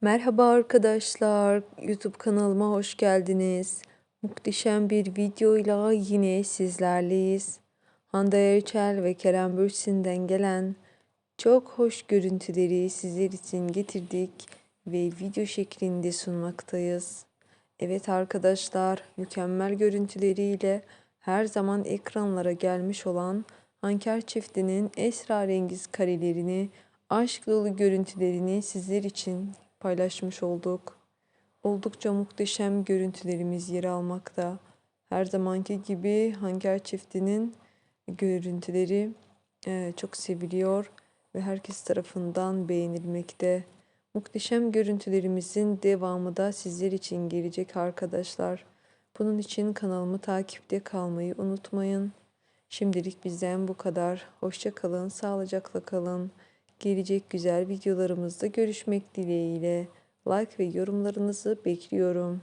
Merhaba arkadaşlar, YouTube kanalıma hoş geldiniz. Muhteşem bir videoyla yine sizlerleyiz. Hande Erçel ve Kerem Bürsin'den gelen çok hoş görüntüleri sizler için getirdik ve video şeklinde sunmaktayız. Evet arkadaşlar, mükemmel görüntüleriyle her zaman ekranlara gelmiş olan Anker çiftinin esrarengiz karelerini, aşk dolu görüntülerini sizler için paylaşmış olduk. Oldukça muhteşem görüntülerimiz yer almakta. Her zamanki gibi Hanker çiftinin görüntüleri eee, çok seviliyor ve herkes tarafından beğenilmekte. Muhteşem görüntülerimizin devamı da sizler için gelecek arkadaşlar. Bunun için kanalımı takipte kalmayı unutmayın. Şimdilik bizden bu kadar. Hoşça kalın, sağlıcakla kalın. Gelecek güzel videolarımızda görüşmek dileğiyle. Like ve yorumlarınızı bekliyorum.